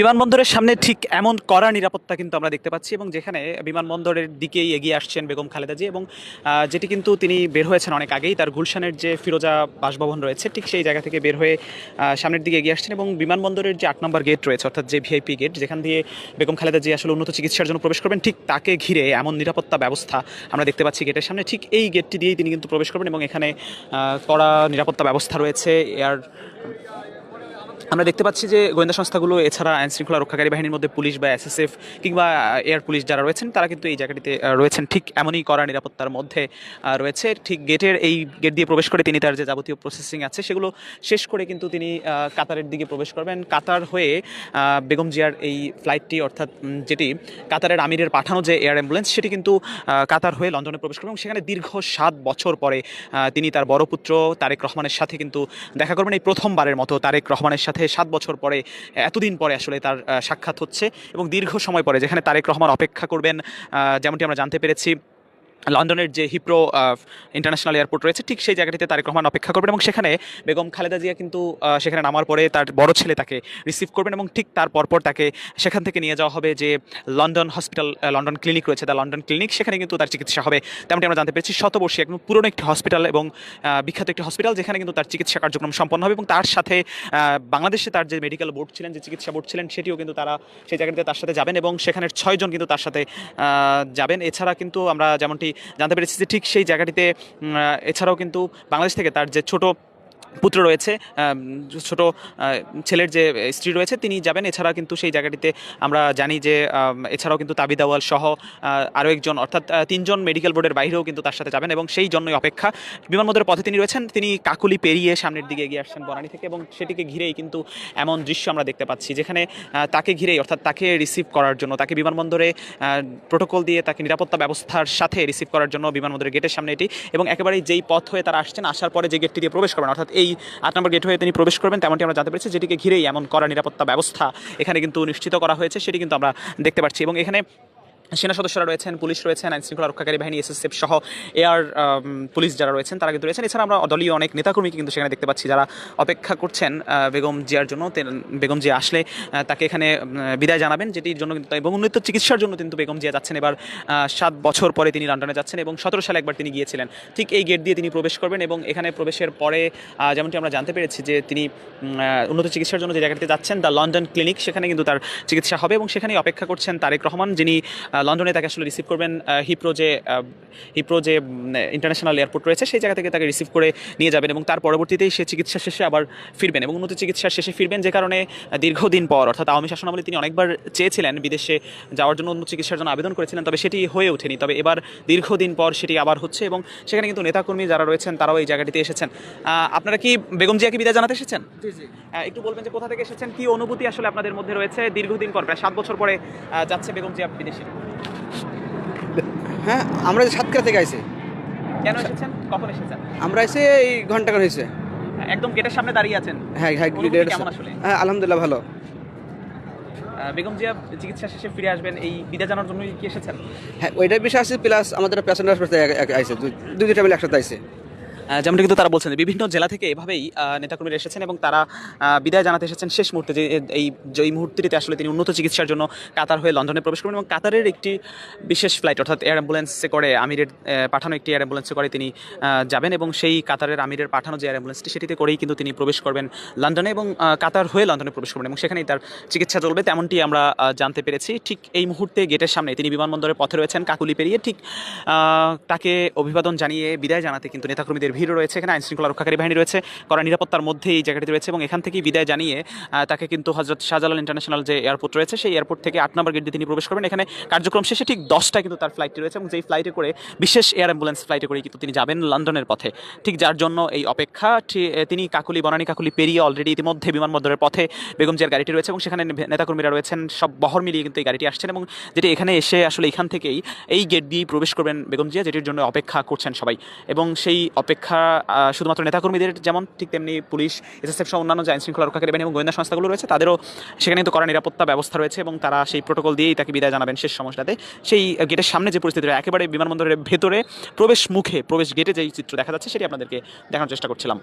বিমানবন্দরের সামনে ঠিক এমন কড়া নিরাপত্তা কিন্তু আমরা দেখতে পাচ্ছি এবং যেখানে বিমানবন্দরের দিকেই এগিয়ে আসছেন বেগম খালেদা জি এবং যেটি কিন্তু তিনি বের হয়েছেন অনেক আগেই, তার গুলশানের যে ফিরোজা বাসভবন রয়েছে ঠিক সেই জায়গা থেকে বের হয়ে সামনের দিকে এগিয়ে আসছেন এবং বিমানবন্দরের যে আট নম্বর গেট রয়েছে অর্থাৎ যে ভিআইপি গেট, যেখান দিয়ে বেগম খালেদা জি আসলে উন্নত চিকিৎসার জন্য প্রবেশ করবেন, ঠিক তাকে ঘিরে এমন নিরাপত্তা ব্যবস্থা আমরা দেখতে পাচ্ছি গেটের সামনে। ঠিক এই গেটটি দিয়েই তিনি কিন্তু প্রবেশ করবেন এবং এখানে কড়া নিরাপত্তা ব্যবস্থা রয়েছে, এয়ার আমরা দেখতে পাচ্ছি যে গোয়েন্দা সংস্থাগুলো এছাড়া আইন শৃঙ্খলা রক্ষাকারী বাহিনীর মধ্যে পুলিশ বা এসএসএফ কিংবা এয়ার পুলিশ যারা রয়েছেন, তারা কিন্তু এই জায়গাটিতে রয়েছেন। ঠিক এমনই কড়া নিরাপত্তার মধ্যে রয়েছে। ঠিক গেটের এই গেট দিয়ে প্রবেশ করে তিনি তার যে যাবতীয় প্রসেসিং আছে, সেগুলো শেষ করে কিন্তু তিনি কাতারের দিকে প্রবেশ করবেন। কাতার হয়ে বেগম জিয়ার এই ফ্লাইটটি অর্থাৎ যেটি কাতারের আমিরের পাঠানো যে এয়ার অ্যাম্বুলেন্স সেটি কিন্তু কাতার হয়ে লন্ডনে প্রবেশ করবেন এবং সেখানে দীর্ঘ সাত বছর পরে তিনি তার বড় পুত্র তারেক রহমানের সাথে কিন্তু দেখা করবেন। এই প্রথমবারের মতো তারেক রহমানের সাথে সাত বছর পরে, এতদিন পরে আসলে তার সাক্ষাৎ হচ্ছে এবং দীর্ঘ সময় পরে যেখানে তারেক রহমান অপেক্ষা করবেন যেমনটি আমরা জানতে পেরেছি লন্ডনের যে হিপ্রো ইন্টারন্যাশনাল এয়ারপোর্ট রয়েছে, ঠিক সেই জায়গাটিতে তারেক রহমান অপেক্ষা করবেন এবং সেখানে বেগম খালেদা জিয়া কিন্তু সেখানে নামার পরে তার বড় ছেলে তাকে রিসিভ করবেন এবং ঠিক তার পরপর তাকে সেখান থেকে নিয়ে যাওয়া হবে যে লন্ডন হসপিটাল লন্ডন ক্লিনিক রয়েছে দ্য লন্ডন ক্লিনিক সেখানে কিন্তু তার চিকিৎসা হবে। তেমনটি আমরা জানতে পেরেছি, শতবর্ষী একদম পুরনো একটি হসপিটাল এবং বিখ্যাত একটি হসপিটাল যেখানে কিন্তু তার চিকিৎসা কার্যক্রম সম্পন্ন হবে এবং তার সাথে বাংলাদেশে তার যে মেডিকেল বোর্ড ছিলেন, যে চিকিৎসা বোর্ড ছিলেন, সেটিও কিন্তু তারা সেই জায়গাটিতে তার সাথে যাবেন এবং সেখানের ছয়জন কিন্তু তার সাথে যাবেন। এছাড়া কিন্তু আমরা যেমনটি জানতে পেরেছি যে ঠিক সেই জায়গাটিতে এছাড়াও কিন্তু বাংলাদেশ থেকে তার যে ছোট পুত্র রয়েছে ছোট ছেলের যে স্ত্রী রয়েছে, তিনি যাবেন। এছাড়া কিন্তু সেই জায়গাটিতে আমরা জানি যে এছাড়াও কিন্তু তাবিদ আওয়াল সহ আরও একজন, অর্থাৎ তিনজন মেডিকেল বোর্ডের বাইরেও কিন্তু তার সাথে যাবেন এবং সেই জন্যই অপেক্ষা। বিমানবন্দরের পথে তিনি রয়েছেন। তিনি কাকুলি পেরিয়ে সামনের দিকে এগিয়ে আসছেন বনানী থেকে এবং সেটিকে ঘিরেই কিন্তু এমন দৃশ্য আমরা দেখতে পাচ্ছি, যেখানে তাকে ঘিরেই, অর্থাৎ তাকে রিসিভ করার জন্য, তাকে বিমানবন্দরে প্রোটোকল দিয়ে তাকে নিরাপত্তা ব্যবস্থার সাথে রিসিভ করার জন্য বিমানবন্দরের গেটের সামনে এটি এবং একেবারেই যেই পথ হয়ে তারা আসছেন, আসার পরে যে গেটটি দিয়ে প্রবেশ করবেন, অর্থাৎ এই আট নম্বর গেট হয়ে তিনি প্রবেশ করবেন, তেমনটি আমরা জানতে পেরেছি যেটিকে ঘিরেই এমন করা নিরাপত্তা ব্যবস্থা এখানে কিন্তু নিশ্চিত করা হয়েছে, সেটি কিন্তু আমরা দেখতে পাচ্ছি এবং এখানে সেনা সদস্যরা রয়েছেন, পুলিশ রয়েছেন আইন শৃঙ্খলা রক্ষাকারী বাহিনী, এসএসএফ সহ এয়ার পুলিশ যারা রয়েছেন তারা কিন্তু রয়েছেন। এছাড়া আমরা দলীয় অনেক নেতাকর্মীকে কিন্তু সেখানে দেখতে পাচ্ছি যারা অপেক্ষা করছেন বেগম জিয়ার জন্য। বেগম জিয়া আসলে তাকে এখানে বিদায় জানাবেন, যেটির জন্য কিন্তু, এবং উন্নত চিকিৎসার জন্য কিন্তু বেগম জিয়া যাচ্ছেন। এবার সাত বছর পরে তিনি লন্ডনে যাচ্ছেন এবং সতেরো সালে একবার তিনি গিয়েছিলেন। ঠিক এই গেট দিয়ে তিনি প্রবেশ করবেন এবং এখানে প্রবেশের পরে যেমনটি আমরা জানতে পেরেছি যে তিনি উন্নত চিকিৎসার জন্য যে জায়গাটিতে যাচ্ছেন, দ্য লন্ডন ক্লিনিক, সেখানে কিন্তু তার চিকিৎসা হবে এবং সেখানেই অপেক্ষা করছেন তারেক রহমান, যিনি লন্ডনে তাকে আসলে রিসিভ করবেন হিপ্রো যে হিপ্রো যে ইন্টারন্যাশনাল এয়ারপোর্ট রয়েছে সেই জায়গা থেকে তাকে রিসিভ করে নিয়ে যাবেন এবং তার পরবর্তীতেই সে চিকিৎসা শেষে আবার ফিরবেন এবং উন্নত চিকিৎসার শেষে ফিরবেন যে কারণে দীর্ঘদিন পর অর্থাৎ আওয়ামী শাসনামলে তিনি অনেকবার চেয়েছিলেন বিদেশে যাওয়ার জন্য উন্নত চিকিৎসার জন্য আবেদন করেছিলেন তবে সেটি হয়ে ওঠেনি। তবে এবার দীর্ঘদিন পর সেটি আবার হচ্ছে এবং সেখানে কিন্তু নেতাকর্মী যারা রয়েছেন তারাও এই জায়গাটিতে এসেছেন। আপনারা কি বেগম জিয়াকে বিদায় জানাতে এসেছেন? একটু বলবেন যে কোথা থেকে এসেছেন কি অনুভূতি আসলে আপনাদের মধ্যে রয়েছে? দীর্ঘদিন পর প্রায় সাত বছর পরে যাচ্ছে বেগম জিয়া বিদেশে। হ্যাঁ আমরা যে সাতক্ষীরা থেকে আইছি। কেন এসেছেন? কখন এসেছেন? আমরা এসে এই ঘণ্টা করে হয়েছে। একদম গেটের সামনে দাঁড়িয়ে আছেন? হ্যাঁ হ্যাঁ গেটের? হ্যাঁ আলহামদুলিল্লাহ ভালো। বেগম জিয়া চিকিৎসা শেষে ফিরে আসবেন এই বিদায় জানার জন্য কি এসেছেন? হ্যাঁ ওইটার বিষয় আছে প্লাস আমাদের প্যাসেঞ্জার আইছে। দুই দুই দুইটা মিলে একসাথে আইছে। যেমনটা কিন্তু তারা বলছেন, বিভিন্ন জেলা থেকে এভাবেই নেতাকর্মীরা এসেছেন এবং তারা বিদায় জানাতে এসেছেন শেষ মুহূর্তে যে, এই এই মুহূর্তটিতে আসলে তিনি উন্নত চিকিৎসার জন্য কাতার হয়ে লন্ডনে প্রবেশ করবেন এবং কাতারের একটি বিশেষ ফ্লাইট অর্থাৎ এয়ার অ্যাম্বুলেন্সে করে, আমিরের পাঠানো একটি এয়ার অ্যাম্বুলেন্সে করে তিনি যাবেন এবং সেই কাতারের আমিরের পাঠানো যে এয়ার অ্যাম্বুলেন্সটি সেটিতে করেই কিন্তু তিনি প্রবেশ করবেন লন্ডনে এবং কাতার হয়ে লন্ডনে প্রবেশ করবেন এবং সেখানেই তার চিকিৎসা চলবে। তেমনটি আমরা জানতে পেরেছি। ঠিক এই মুহূর্তে গেটের সামনে তিনি বিমানবন্দরের পথে রয়েছেন, কাকুলি পেরিয়ে। ঠিক তাকে অভিবাদন জানিয়ে বিদায় জানাতে কিন্তু নেতাকর্মীদের ভিড় রয়েছে, এখানে আইন শৃঙ্খলা রক্ষাকারী বাহিনী রয়েছে, কড়া নিরাপত্তার মধ্যে এই জায়গাটি রয়েছে এবং এখান থেকেই বিদায় জানিয়ে তাকে কিন্তু হজরত শাহজালাল ইন্টারন্যাশনাল যে এয়ারপোর্ট রয়েছে, সেই এয়ারপোর্ট থেকে আট নম্বর গেট দিয়ে তিনি প্রবেশ করবেন। এখানে কার্যক্রম শেষে ঠিক দশটা কিন্তু তার ফ্লাইটটি রয়েছে এবং যেই ফ্লাইটে করে বিশেষ এয়ার অ্যাম্বুলেন্স ফ্লাইটে করে কিন্তু তিনি যাবেন লন্ডনের পথে। ঠিক যার জন্য এই অপেক্ষা তিনি কাকুলি, বনানী কাকুলি পেরিয়ে অলরেডি ইতিমধ্যে বিমানবন্দরের পথে বেগম জিয়ার গাড়িটি রয়েছে এবং সেখানে নেতাকর্মীরা রয়েছেন, সব বহর মিলিয়ে কিন্তু এই গাড়িটি আসছেন এবং যেটি এখানে এসে আসলে এখান থেকেই এই গেট দিয়েই প্রবেশ করবেন বেগম জিয়া যেটির জন্য অপেক্ষা করছেন সবাই। এবং সেই অপেক্ষা আহ, শুধুমাত্র নেতাকর্মীদের যেমন ঠিক তেমনি পুলিশ এসএসএফ সহ অন্যান্য যে আইন শৃঙ্খলা রক্ষাকারী এবং গোয়েন্দা সংস্থাগুলো রয়েছে তাদেরও সেখানে কিন্তু কড়া নিরাপত্তা ব্যবস্থা রয়েছে এবং তারা সেই প্রোটোকল দিয়েই তাকে বিদায় জানাবেন শেষ সমস্যাতে সেই গেটের সামনে যে পরিস্থিতি রয়েছে, একেবারে বিমানবন্দরের ভেতরে প্রবেশ মুখে প্রবেশ গেটে যেই চিত্র দেখা যাচ্ছে সেটি আপনাদেরকে দেখানোর চেষ্টা করছিলাম।